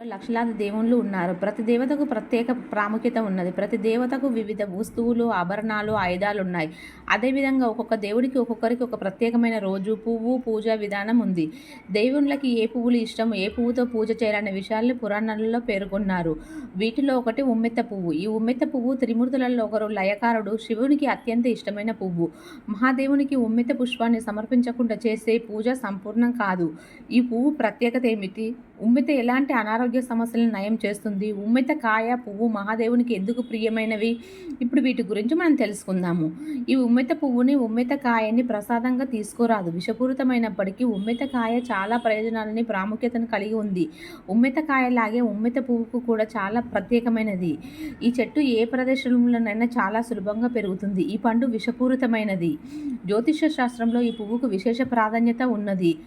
లక్షలాది దేవుళ్ళు ఉన్నారు. ప్రతి దేవతకు ప్రత్యేక ప్రాముఖ్యత ఉన్నది. ప్రతి దేవతకు వివిధ వస్తువులు ఆభరణాలు ఆయుధాలు ఉన్నాయి. అదేవిధంగా ఒక్కొక్క దేవుడికి ఒక్కొక్కరికి ఒక ప్రత్యేకమైన రోజు పువ్వు పూజ విధానం ఉంది. దేవుళ్ళకి ఏ పువ్వులు ఇష్టం ఏ పువ్వుతో పూజ చేయాలనే విషయాల్ని పురాణాలలో పేర్కొన్నారు. వీటిలో ఒకటి ఉమ్మెత్త పువ్వు. ఈ ఉమ్మెత్త పువ్వు త్రిమూర్తులలో ఒకరు లయకారుడు. శివునికి అత్యంత ఇష్టమైన పువ్వు. మహాదేవునికి ఉమ్మెత్త పుష్పాన్ని సమర్పించకుండా చేసే పూజ సంపూర్ణం కాదు. ఈ పువ్వు ప్రత్యేకత ఏమిటి? ఉమ్మిత ఎలాంటి అనారోగ్య సమస్యలను నయం చేస్తుంది? ఉమ్మిత కాయ పువ్వు మహాదేవునికి ఎందుకు ప్రియమైనవి? ఇప్పుడు వీటి గురించి మనం తెలుసుకుందాము. ఈ ఉమ్మిత పువ్వుని ఉమ్మిత కాయని ప్రసాదంగా తీసుకోరాదు. విషపూరితమైనప్పటికీ ఉమ్మిత కాయ చాలా ప్రయోజనాలని ప్రాముఖ్యతను కలిగి ఉంది. ఉమ్మిత కాయలాగే ఉమ్మిత పువ్వుకు కూడా చాలా ప్రత్యేకమైనది. ఈ చెట్టు ఏ ప్రదేశంలోనైనా చాలా సులభంగా పెరుగుతుంది. ఈ పండు విషపూరితమైనది. జ్యోతిష శాస్త్రంలో ఈ పువ్వుకు విశేష ప్రాధాన్యత ఉన్నది.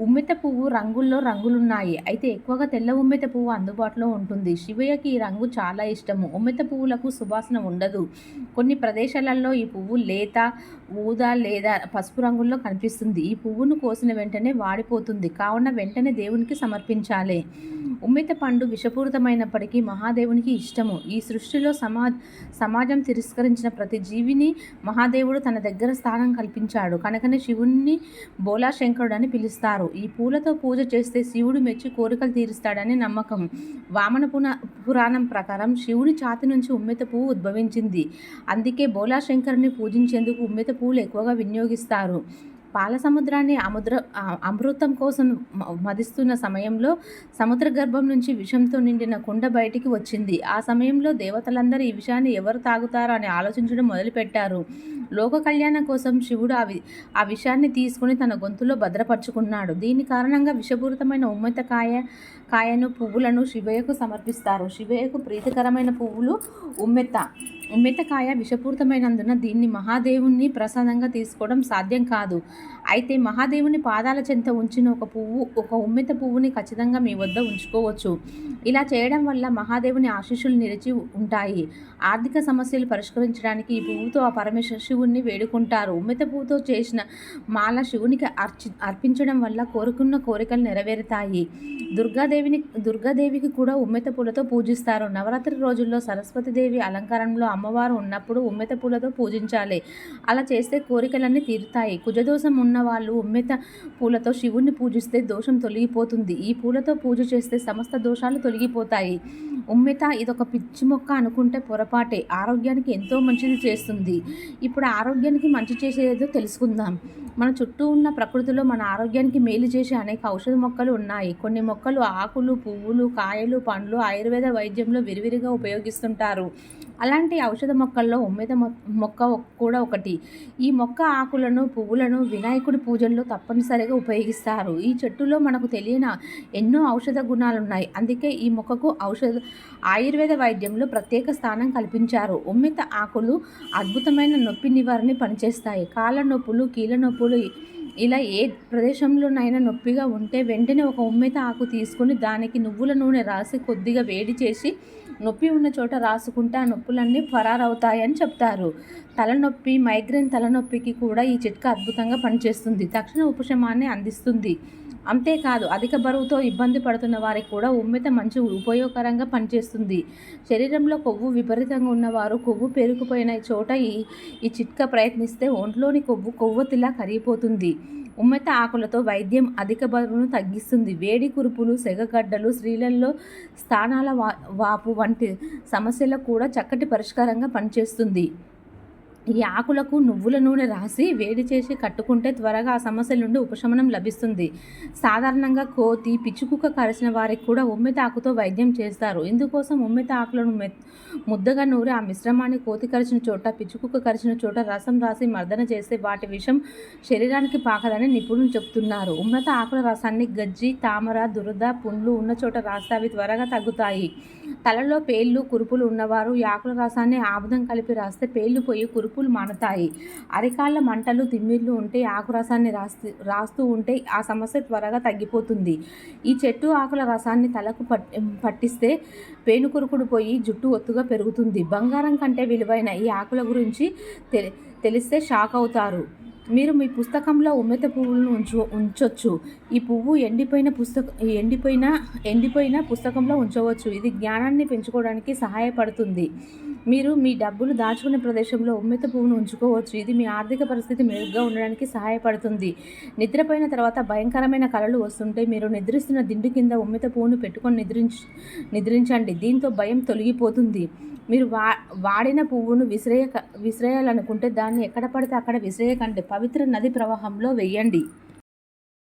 ఉమ్మెత్త పువ్వు రంగుల్లో రంగులున్నాయి. అయితే ఎక్కువగా తెల్ల ఉమ్మెత్త పువ్వు అందుబాటులో ఉంటుంది. శివయ్యకి ఈ రంగు చాలా ఇష్టము. ఉమ్మెత్త పువ్వులకు సువాసన ఉండదు. కొన్ని ప్రదేశాలలో ఈ పువ్వు లేత ఊదా లేదా పసుపు రంగుల్లో కనిపిస్తుంది. ఈ పువ్వును కోసిన వెంటనే వాడిపోతుంది. కావున వెంటనే దేవునికి సమర్పించాలి. ఉమ్మిత పండు విషపూరితమైనప్పటికీ మహాదేవునికి ఇష్టము. ఈ సృష్టిలో సమా సమాజం తిరస్కరించిన ప్రతి జీవిని మహాదేవుడు తన దగ్గర స్థానం కల్పించాడు. కనుకనే శివుణ్ణి బోలాశంకరుడు అని పిలుస్తారు. ఈ పూలతో పూజ చేస్తే శివుడు మెచ్చి కోరికలు తీరుస్తాడని నమ్మకం. వామన పున పురాణం ప్రకారం శివుడి ఛాతి నుంచి ఉమ్మెత పువ్వు ఉద్భవించింది. అందుకే బోలాశంకరుని పూజించేందుకు ఉమ్మిత పూలు ఎక్కువగా వినియోగిస్తారు. పాల సముద్రాన్ని అముద్ర అమృతం కోసం మదిస్తున్న సమయంలో సముద్ర గర్భం నుంచి విషంతో నిండిన కుండ బయటికి వచ్చింది. ఆ సమయంలో దేవతలందరూ ఈ విషయాన్ని ఎవరు తాగుతారో అని ఆలోచించడం మొదలుపెట్టారు. లోక కళ్యాణం కోసం శివుడు ఆ వి ఆ విషయాన్ని తీసుకుని తన గొంతులో భద్రపరుచుకున్నాడు. దీని కారణంగా విషపూరితమైన ఉమ్మతకాయ కాయను పువ్వులను శివయ్యకు సమర్పిస్తారు. శివయ్యకు ప్రీతికరమైన పువ్వులు ఉమ్మెత్త. ఉమ్మెత్తకాయ విషపూరితమైనందున దీన్ని మహాదేవుణ్ణి ప్రసాదంగా తీసుకోవడం సాధ్యం కాదు. అయితే మహాదేవుని పాదాల చెంత ఉంచిన ఒక పువ్వు ఒక ఉమ్మెత్త పువ్వుని ఖచ్చితంగా మీ వద్ద ఉంచుకోవచ్చు. ఇలా చేయడం వల్ల మహాదేవుని ఆశీస్సులు నిలిచి ఉంటాయి. ఆర్థిక సమస్యలు పరిష్కరించడానికి ఈ పువ్వుతో ఆ పరమేశ్వర శివుణ్ణి వేడుకుంటారు. ఉమ్మెత్త పువ్వుతో చేసిన మాల శివునికి అర్చి అర్పించడం వల్ల కోరుకున్న కోరికలు నెరవేరుతాయి. దుర్గాదేవి దుర్గాదేవిని దుర్గాదేవికి కూడా ఉమ్మెత పూలతో పూజిస్తారు. నవరాత్రి రోజుల్లో సరస్వతీదేవి అలంకారంలో అమ్మవారు ఉన్నప్పుడు ఉమ్మెత పూలతో పూజించాలి. అలా చేస్తే కోరికలన్నీ తీరుతాయి. కుజదోషం ఉన్న వాళ్ళు ఉమ్మెత పూలతో శివుణ్ణి పూజిస్తే దోషం తొలగిపోతుంది. ఈ పూలతో పూజ చేస్తే సమస్త దోషాలు తొలగిపోతాయి. ఉమ్మెత ఇదొక పిచ్చి మొక్క అనుకుంటే పొరపాటే. ఆరోగ్యానికి ఎంతో మంచిది చేస్తుంది. ఇప్పుడు ఆరోగ్యానికి మంచి చేసేదో తెలుసుకుందాం. మన చుట్టూ ఉన్న ప్రకృతిలో మన ఆరోగ్యానికి మేలు చేసే అనేక ఔషధ మొక్కలు ఉన్నాయి. కొన్ని మొక్కలు ఆకులు పువ్వులు కాయలు పండ్లు ఆయుర్వేద వైద్యంలో విరివిరిగా ఉపయోగిస్తుంటారు. అలాంటి ఔషధ మొక్కల్లో ఉమ్మెద మొ- మొక్క కూడా ఒకటి. ఈ మొక్క ఆకులను పువ్వులను వినాయకుడి పూజల్లో తప్పనిసరిగా ఉపయోగిస్తారు. ఈ చెట్టులో మనకు తెలియని ఎన్నో ఔషధ గుణాలు ఉన్నాయి అందుకే ఈ మొక్కకు ఔషధ ఆయుర్వేద వైద్యంలో ప్రత్యేక స్థానం కల్పించారు. ఉమ్మెత ఆకులు అద్భుతమైన నొప్పి నివారణ పనిచేస్తాయి. కాళ్ళ నొప్పులు కీళ్ళ నొప్పులు ఇలా ఏ ప్రదేశంలోనైనా నొప్పిగా ఉంటే వెంటనే ఒక ఉమ్మెత ఆకు తీసుకొని దానికి నువ్వుల నూనె రాసి కొద్దిగా వేడి చేసి నొప్పి ఉన్న చోట రాసుకుంటే ఆ నొప్పులన్నీ ఫరారవుతాయని చెప్తారు. తలనొప్పి మైగ్రేన్ తలనొప్పికి కూడా ఈ చిట్కా అద్భుతంగా పనిచేస్తుంది. తక్షణ ఉపశమాన్ని అందిస్తుంది. అంతేకాదు అధిక బరువుతో ఇబ్బంది పడుతున్న వారికి కూడా ఉమ్మెత మంచి ఉపయోగకరంగా పనిచేస్తుంది. శరీరంలో కొవ్వు విపరీతంగా ఉన్నవారు కొవ్వు పేరుకుపోయిన చోట ఈ ఈ చిట్కా ప్రయత్నిస్తే ఒంట్లోని కొవ్వు కొవ్వొత్తిలా కరిగిపోతుంది. ఉమ్మెత ఆకులతో వైద్యం అధిక బరువును తగ్గిస్తుంది. వేడి కురుపులు సెగగడ్డలు స్త్రీలలో స్థానాల వా వాపు వంటి సమస్యలకు కూడా చక్కటి పరిష్కారంగా పనిచేస్తుంది. ఈ ఆకులకు నువ్వుల నూనె రాసి వేడి చేసి కట్టుకుంటే త్వరగా ఆ సమస్యల నుండి ఉపశమనం లభిస్తుంది. సాధారణంగా కోతి పిచ్చుకుక్క కరిచిన వారికి కూడా ఉమ్మెత ఆకుతో వైద్యం చేస్తారు. ఇందుకోసం ఉమ్మెత ఆకులను మె- ముద్దగా నూరి ఆ మిశ్రమాన్ని కోతి కరిచిన చోట పిచ్చుకుక్క కరిచిన చోట రసం రాసి మర్దన చేస్తే వాటి విషం శరీరానికి పాకదని నిపుణులు చెప్తున్నారు ఉమ్మెత ఆకుల రసాన్ని గజ్జి తామర దురద పుండ్లు ఉన్న చోట రాస్తే అవి త్వరగా తగ్గుతాయి. తలలో పేళ్ళు కురుపులు ఉన్నవారు ఈ ఆకుల రసాన్ని ఆముదం కలిపి రాస్తే పేళ్ళు పోయి కురుపులు మానతాయి. అరికాళ్ళ మంటలు తిమ్మిర్లు ఉంటే ఆకు రసాన్ని రాస్తూ రాస్తూ ఉంటే ఆ సమస్య త్వరగా తగ్గిపోతుంది. ఈ చెట్టు ఆకుల రసాన్ని తలకు పట్టిస్తే పేనుకురుకుడు పోయి జుట్టు ఒత్తుగా పెరుగుతుంది. బంగారం కంటే విలువైన ఈ ఆకుల గురించి తె తెలిస్తే షాక్ అవుతారు. మీరు మీ పుస్తకంలో ఉమ్మెత పువ్వులను ఉంచు ఉంచవచ్చు ఈ పువ్వు ఎండిపోయిన పుస్తక ఎండిపోయిన ఎండిపోయిన పుస్తకంలో ఉంచవచ్చు. ఇది జ్ఞానాన్ని పెంచుకోవడానికి సహాయపడుతుంది. మీరు మీ డబ్బులు దాచుకునే ప్రదేశంలో ఉమ్మెత పువ్వును ఉంచుకోవచ్చు. ఇది మీ ఆర్థిక పరిస్థితి మెరుగ్గా ఉండడానికి సహాయపడుతుంది. నిద్రపోయిన తర్వాత భయంకరమైన కళలు వస్తుంటే మీరు నిద్రిస్తున్న దిండు కింద ఉమ్మెత పువ్వును పెట్టుకొని నిద్రించ నిద్రించండి. దీంతో భయం తొలగిపోతుంది. మీరు వా వాడిన పువ్వును విసిరేయ విసిరేయాలనుకుంటే దాన్ని ఎక్కడ పడితే అక్కడ విసిరేయకండి. పవిత్ర నది ప్రవాహంలో వెయ్యండి